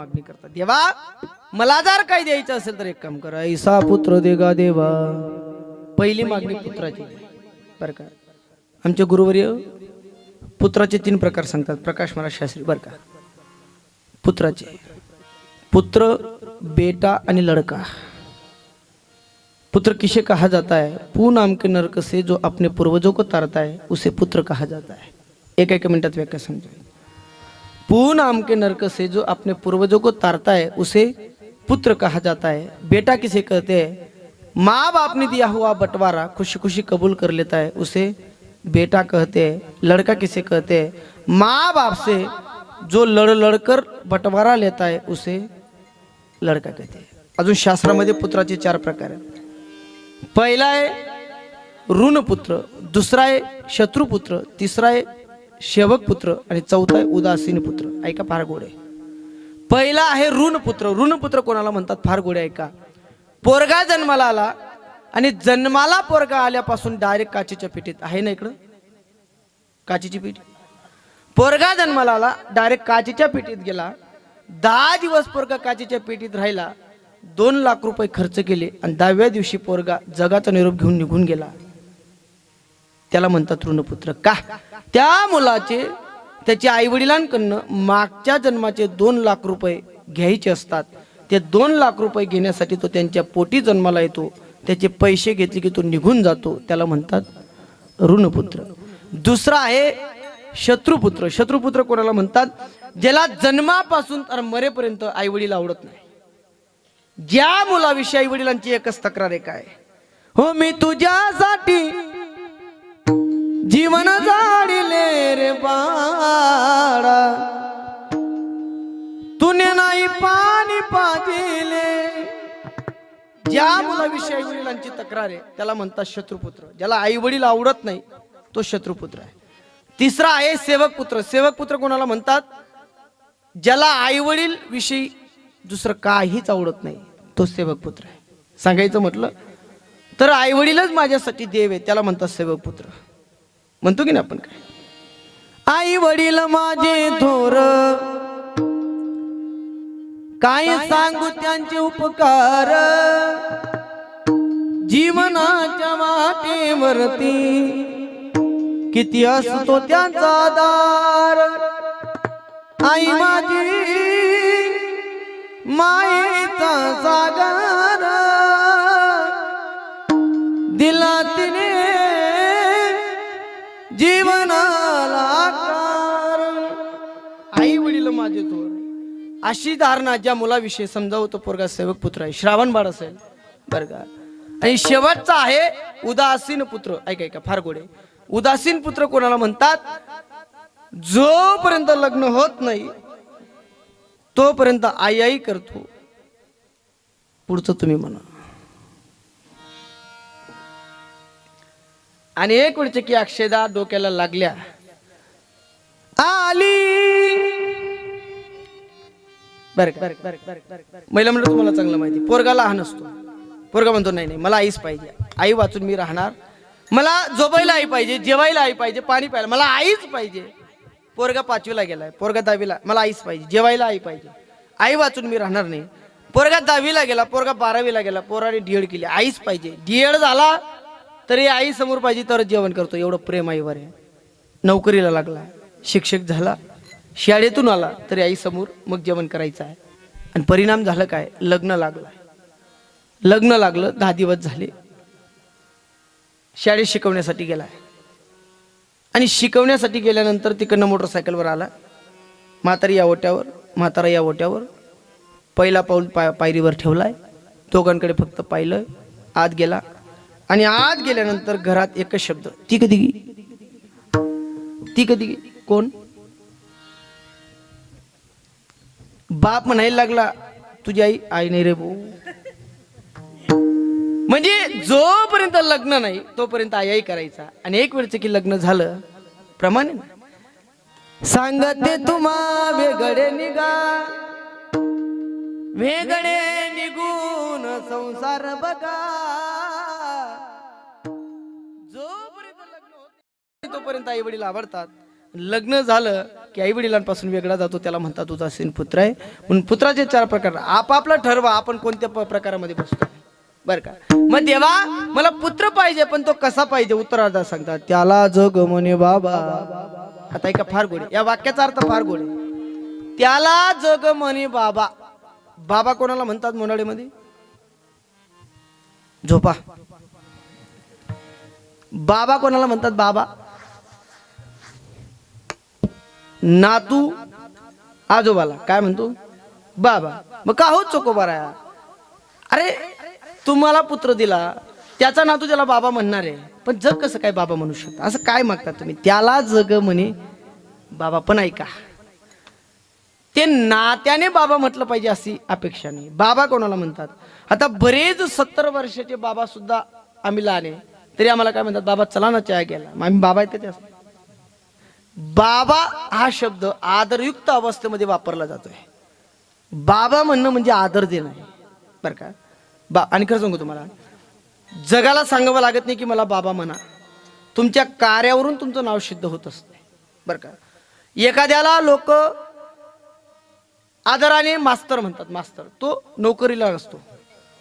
मागणी करतात. देवा मला जर काही द्यायचं असेल तर एक काम करा. ऐसा पुत्र देगा देवा. पहिली मागणी पुत्राची. बरं का? आमचे गुरुवर्य पुत्राचे तीन प्रकार सांगतात. प्रकाश महाराज शास्त्री बरं का? पुत्राचे. पुत्र बेटा आणि लड़का. पुत्र किसे कहा जाता है? पू नाम के नरक से जो अपने पूर्वजों को तारता है उसे पुत्र कहा जाता है. एक एक मिनटात व्याख्या समजाएं पूर्ण आम के नरक से जो अपने पूर्वजों को तारता है उसे पुत्र कहा जाता है। बेटा किसे कहते हैं? माँ बाप ने दिया हुआ बंटवारा खुशी खुशी कबूल कर लेता है उसे बेटा कहते हैं। लड़का किसे कहते हैं? माँ बाप से जो लड़ लड़कर बंटवारा लेता है उसे लड़का कहते हैं। अजून शास्त्रामध्ये पुत्राचे चार प्रकार आहेत. पहिला आहे ऋणपुत्र दुसरा आहे शत्रुपुत्र तिसरा आहे शेवक पुत्र आणि चौथा आहे उदासीन पुत्र. ऐका फार गोड आहे. पहिला आहे ऋणपुत्र ऋणपुत्र कोणाला म्हणतात? फार गोडे ऐका. पोरगा जन्माला आला आणि जन्माला पोरगा आल्यापासून डायरेक्ट काचेच्या पेटीत आहे ना इकडं? काचेची पेटी पोरगा जन्माला आला डायरेक्ट काचेच्या पेटीत गेला. दहा दिवस पोरगा काचेच्या पेटीत राहिला. दोन लाख रुपये खर्च केले आणि दहाव्या दिवशी पोरगा जगाचा निरोप घेऊन निघून गेला. त्याला म्हणतात ऋणपुत्र का? त्या मुलाचे त्याच्या आईवडिलांकडनं मागच्या जन्माचे दोन लाख रुपये घ्यायचे असतात. ते दोन लाख रुपये घेण्यासाठी तो त्यांच्या पोटी जन्माला येतो. त्याचे पैसे घेतले की तो निघून जातो. त्याला म्हणतात ऋणपुत्र. दुसरा आहे शत्रुपुत्र. शत्रुपुत्र कोणाला म्हणतात? ज्याला जन्मापासून तर मरेपर्यंत आईवडील आवडत नाही. ज्या मुलाविषयी आई वडिलांची एकच तक्रार आहे काय? हो मी तुझ्यासाठी जीवन जाडिले रे बाळा. तुने नाही पाणी पाजिले. ज्या मुलाविषयी आई वडिलांची तक्रार आहे त्याला म्हणतात शत्रुपुत्र. ज्याला आई वडील आवडत नाही तो शत्रुपुत्र आहे. तिसरा आहे सेवक पुत्र सेवक पुत्र कोणाला म्हणतात? ज्याला आई वडील विषयी दुसरं काहीच आवडत नाही तो सेवक पुत्र आहे. सांगायचं म्हटलं तर आई वडीलच माझ्यासाठी देव आहे त्याला म्हणतात सेवक पुत्र म्हणतो की ना आपण काय? आई वडील माझे थोर काय सांगू त्यांचे उपकार? जीवनाच्या वाटेवरती किती असतो त्यांचा दार आई माझी मायेचा सागर. आई माझे थोर. अशी धारणा ज्या मुलाविषयी समजावतो पोरगा सेवक पुत्र आहे. श्रावण बाळ असेल बरं का. आणि शेवटचा आहे उदासीन पुत्र. ऐका ऐका फार गोडे उदासीन पुत्र कोणाला म्हणतात? जोपर्यंत लग्न होत नाही तोपर्यंत आई आई करतो. पुढचं तुम्ही म्हणा. आणि एक वेळचे की अक्षयदा डोक्याला लागल्या. बरं का, महिला म्हणलं तुम्हाला चांगलं माहिती. पोरगा लहान असतो. पोरगा म्हणतो नाही नाही मला आईच पाहिजे. आई वाचून मी राहणार. मला झोपायला आई पाहिजे जेवायला आई पाहिजे पाणी प्यायला. मला आईच पाहिजे. पोरगा पाचवीला गेलाय. पोरगा दहावीला मला आईच पाहिजे जेवायला आई पाहिजे. आई वाचून मी राहणार नाही. पोरगा दहावीला गेला पोरगा बारावीला गेला पोराने डीएड केली. आईच पाहिजे. डीएड झाला तरी आई समोर पाहिजे तर जेवण करतो. एवढं प्रेम आईवर आहे. नोकरीला लागला. शिक्षक झाला. शाळेतून आला तरी आई समोर मग जेवण करायचं आहे. आणि परिणाम झालं काय? लग्न लागलं. लग्न लागलं दहा दिवस झाले. शाळेत शिकवण्यासाठी गेलाय. आणि शिकवण्यासाठी गेल्यानंतर तिकडनं मोटरसायकलवर आला. म्हातारी या ओट्यावर म्हातारा या ओट्यावर. पहिला पाऊल पाय पायरीवर ठेवलाय. दोघांकडे फक्त पाहिलं. आत गेला. आणि आत गेल्यानंतर घरात एकच शब्द. ती कधी ती कधी कोण? बाप म्हणायला लागला तुझी आई आई नाही रे भाऊ. म्हणजे जोपर्यंत लग्न नाही तोपर्यंत आई आई करायचा. आणि एक वेळचं की लग्न झालं प्रमाणे सांगते तुम्हा वेगळे निघा. वेगळे निघून संसार बघा. जोपर्यंत लग्न होत तोपर्यंत आई वडील आवडतात. लग्न झालं की आई वडिलांपासून वेगळा जातो त्याला म्हणतात उदासीन पुत्र आहे. म्हणून पुत्राचे चार प्रकार आपापला ठरवा आपण कोणत्या प्रकारामध्ये बसतो? बर का? मग देवा मला पुत्र पाहिजे पण तो कसा पाहिजे? उत्तरार्धात सांगतात त्याला जग म्हणे बाबा. आता ऐका फार गोड या वाक्याचा अर्थ फार गोड आहे. त्याला जग म्हणे बाबा. बाबा कोणाला म्हणतात मोनाळीमध्ये झोपा. बाबा कोणाला म्हणतात बाबा? नातू आजोबाला. काय म्हणतो? बाबा. मग का हो चोकोबारा अरे तुम्हाला पुत्र दिला. त्याचा नातू त्याला बाबा म्हणणार आहे. पण जग कसं काय बाबा म्हणू शकता? असं काय मागता तुम्ही? त्याला जग म्हणे बाबा पण ऐका. ते नात्याने बाबा म्हटलं पाहिजे अशी अपेक्षा नाही. बाबा कोणाला म्हणतात? आता बरेच सत्तर वर्षाचे बाबा सुद्धा आम्ही लहान आहे. तरी आम्हाला काय म्हणतात? बाबा चला ना चहा घ्यायला. आम्ही बाबा येते बाबा हा शब्द आदरयुक्त अवस्थेमध्ये वापरला जातोय. बाबा म्हणणं म्हणजे आदर देणं आहे. बरं का? बा आणि खरं सांगू तुम्हाला. जगाला सांगावं लागत नाही की मला बाबा म्हणा. तुमच्या कार्यावरून तुमचं नाव सिद्ध होत असते. बरं का? एखाद्याला लोक आदराने मास्तर म्हणतात मास्तर. तो नोकरीला नसतो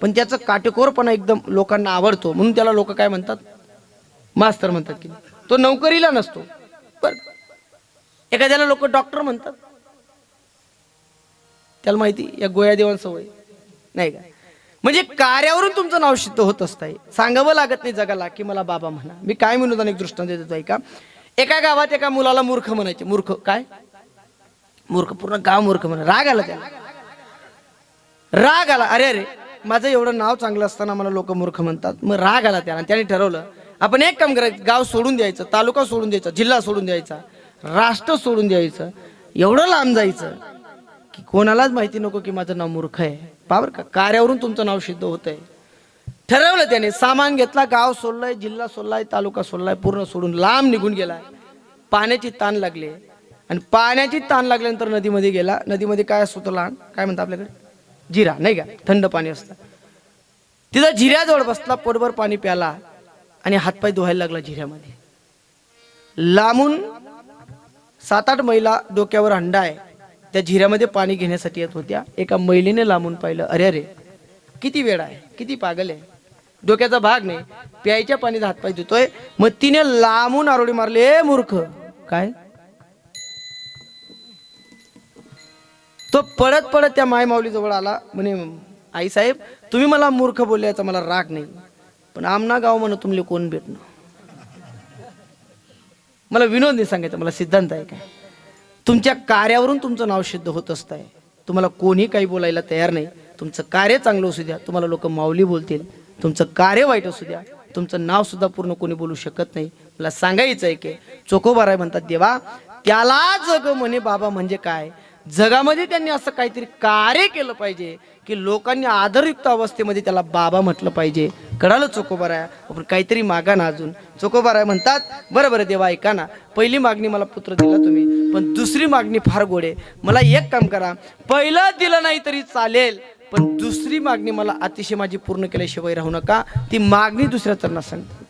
पण त्याचं काटेकोरपणा एकदम लोकांना आवडतो. म्हणून त्याला लोक काय म्हणतात? मास्तर म्हणतात की नाही. तो नोकरीला नसतो. बरं एखाद्याला लोक डॉक्टर म्हणतात. त्याला माहिती या गोया देवान सवय नाही का? म्हणजे कार्यावरून तुमचं नाव सिद्ध होत असतंय. सांगावं लागत नाही जगाला की मला बाबा म्हणा. मी काय म्हणून एक दृष्टांत देतो ऐका एका गावात एका मुलाला मूर्ख म्हणायचे. मूर्ख काय? मूर्ख पूर्ण गाव मूर्ख म्हणा राग आला त्याला. राग आला. अरे अरे माझं एवढं नाव चांगलं असताना मला लोक मूर्ख म्हणतात. मग राग आला त्याला. त्याने ठरवलं आपण एक काम करायचं. गाव सोडून द्यायचं तालुका सोडून द्यायचा जिल्हा सोडून द्यायचा. राष्ट्र सोडून द्यायचं. एवढं लांब जायचं की कोणालाच माहिती नको की माझं नाव मूर्ख आहे. पावर का कार्यावरून तुमचं नाव सिद्ध होत आहे ठरवलं त्याने सामान घेतला गाव सोडलाय जिल्हा सोडलाय तालुका सोडलाय पूर्ण सोडून लांब निघून गेला पाण्याची ताण लागली. आणि पाण्याची ताण लागल्यानंतर नदीमध्ये गेला. नदीमध्ये काय असतो लहान? काय म्हणतात आपल्याकडे? जिरा नाही का? थंड पाणी असतं. तिथं जिऱ्याजवळ बसला पोटभर पाणी प्याला आणि हातपाय धुवायला लागला जिऱ्यामध्ये. लांबून सात आठ महिला डोक्यावर हंडा आहे. त्या झिऱ्यामध्ये पाणी घेण्यासाठी येत होत्या. एका महिलेने लांबून पाहिलं अरे अरे किती वेळ आहे? किती पागल आहे? डोक्याचा भाग नाही. प्यायच्या पाणीत हातपाय धुतोय. मग तिने लांबून आरोडी मारले ए मूर्ख. काय? तो पडत पडत त्या माय माऊलीजवळ आला. म्हणे आई साहेब तुम्ही मला मूर्ख बोलल्याचा मला राग नाही. पण आमना गाव म्हणून तुमले कोण भेटणं मला विनोदने सांगायचं मला सिद्धांत आहे काय? तुमच्या कार्यावरून तुमचं नाव सिद्ध होत असत आहे तुम्हाला कोणी काही बोलायला तयार नाही. तुमचं कार्य चांगलं असू द्या. तुम्हाला लोक माऊली बोलतील. तुमचं कार्य वाईट असू द्या. तुमचं नाव सुद्धा पूर्ण कोणी बोलू शकत नाही. मला सांगायचं आहे की चोखोबाराय म्हणतात देवा त्याला जग म्हणे बाबा म्हणजे काय? जगामध्ये त्यांनी असं काहीतरी कार्य केलं पाहिजे की लोकांनी आदरयुक्त अवस्थेमध्ये त्याला बाबा म्हटलं पाहिजे. कळालं चोकोबाराया? आपण काहीतरी मागा ना अजून. चोकोबाराय म्हणतात बरं बरं देवा ऐका ना. पहिली मागणी मला पुत्र दिला तुम्ही पण दुसरी मागणी फार गोडे आहे. मला एक काम करा. पहिलं दिलं नाही तरी चालेल पण दुसरी मागणी मला अतिशय माझी पूर्ण केल्याशिवाय राहू नका. ती मागणी दुसऱ्या चरणात सांगते